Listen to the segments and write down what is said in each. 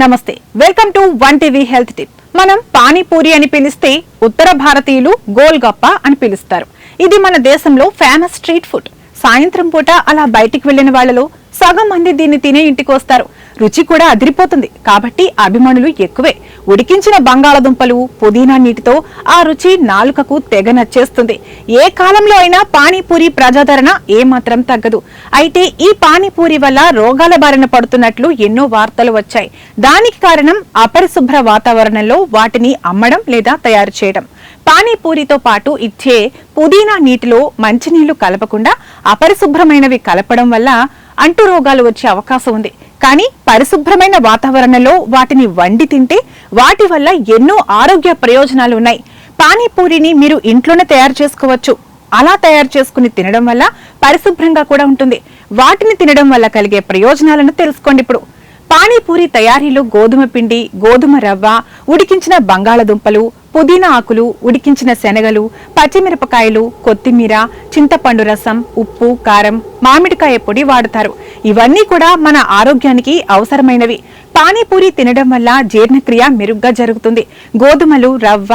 నమస్తే. Welcome to one TV health tip. మనం పానీపూరి అని పిలిస్తే ఉత్తర భారతీయులు గోల్గప్ప అని పిలుస్తారు. ఇది మన దేశంలో ఫేమస్ స్ట్రీట్ ఫుడ్ సాయంత్రం పూట అలా బయటికి వెళ్ళిన వాళ్ళలో సగం మంది దీన్ని తినే ఇంటికి వస్తారు. రుచి కూడా అదిరిపోతుంది. కాబట్టి అభిమానులు ఎక్కువే. ఉడికించిన బంగాళదుంపలు పుదీనా నీటితో ఆ రుచి నాలుకకు తెగ నచ్చేస్తుంది. ఏ కాలంలో అయినా పానీపూరి ప్రజాదరణ ఏమాత్రం తగ్గదు. అయితే ఈ పానీపూరి వల్ల రోగాల బారిన పడుతున్నట్లు ఎన్నో వార్తలు వచ్చాయి. దానికి కారణం అపరిశుభ్ర వాతావరణంలో వాటిని అమ్మడం లేదా తయారు చేయడం. పానీపూరితో పాటు ఇచ్చే పుదీనా నీటిలో మంచినీళ్ళు కలపకుండా అపరిశుభ్రమైనవి కలపడం వల్ల అంటు రోగాలు వచ్చే అవకాశం ఉంది. కానీ పరిశుభ్రమైన వాతావరణంలో వాటిని వండి తింటే వాటి వల్ల ఎన్నో ఆరోగ్య ప్రయోజనాలు ఉన్నాయి. పానీపూరిని మీరు ఇంట్లోనే తయారు చేసుకోవచ్చు. అలా తయారు చేసుకుని తినడం వల్ల పరిశుభ్రంగా కూడా ఉంటుంది. వాటిని తినడం వల్ల కలిగే ప్రయోజనాలను తెలుసుకోండి ఇప్పుడు. పానీపూరి తయారీలో గోధుమ పిండి గోధుమ రవ్వ ఉడికించిన బంగాళదుంపలు పుదీనా ఆకులు ఉడికించిన శనగలు పచ్చిమిరపకాయలు కొత్తిమీర చింతపండు రసం ఉప్పు కారం మామిడికాయ పొడి వాడతారు. ఇవన్నీ కూడా మన ఆరోగ్యానికి అవసరమైనవి. పానీపూరి తినడం వల్ల జీర్ణక్రియ మెరుగ్గా జరుగుతుంది. గోధుమలు రవ్వ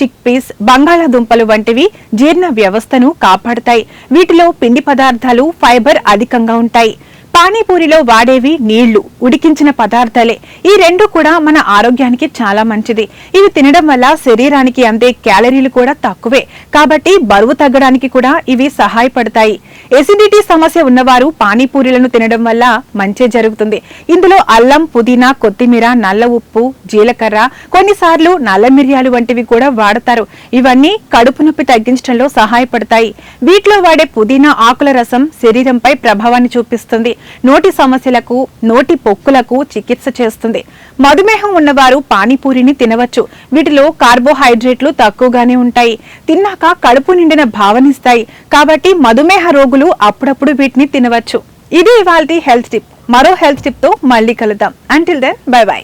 చిక్పీస్ బంగాళాదుంపలు వంటివి జీర్ణ వ్యవస్థను కాపాడతాయి. వీటిలో పిండి పదార్థాలు ఫైబర్ అధికంగా ఉంటాయి. పానీపూరిలో వాడేవి నీళ్ళు ఉడికించిన పదార్థాలే. ఈ రెండు కూడా మన ఆరోగ్యానికి చాలా మంచిది. ఇవి తినడం వల్ల శరీరానికి అందే క్యాలరీలు కూడా తక్కువే. కాబట్టి బరువు తగ్గడానికి కూడా ఇవి సహాయపడతాయి. ఎసిడిటీ సమస్య ఉన్నవారు పానీపూరీలను తినడం వల్ల మంచి జరుగుతుంది. ఇందులో అల్లం పుదీనా కొత్తిమీర నల్ల ఉప్పు జీలకర్ర కొన్నిసార్లు నల్ల మిరియాలు వంటివి కూడా వాడతారు. ఇవన్నీ కడుపు నొప్పి తగ్గించడంలో సహాయపడతాయి. వీటిలో వాడే పుదీనా ఆకుల రసం శరీరంపై ప్రభావాన్ని చూపిస్తుంది. నోటి సమస్యలకు నోటి పొక్కులకు చికిత్స చేస్తుంది. మధుమేహం ఉన్నవారు పానీపూరిని తినవచ్చు. వీటిలో కార్బోహైడ్రేట్లు తక్కువగానే ఉంటాయి. తిన్నాక కడుపు నిండిన భావనిస్తాయి. కాబట్టి మధుమేహ రోగులు అప్పుడప్పుడు వీటిని తినవచ్చు. ఇది ఇవాళ హెల్త్ టిప్. మరో హెల్త్ టిప్తో మళ్ళీ కలుద్దాం. Until then by by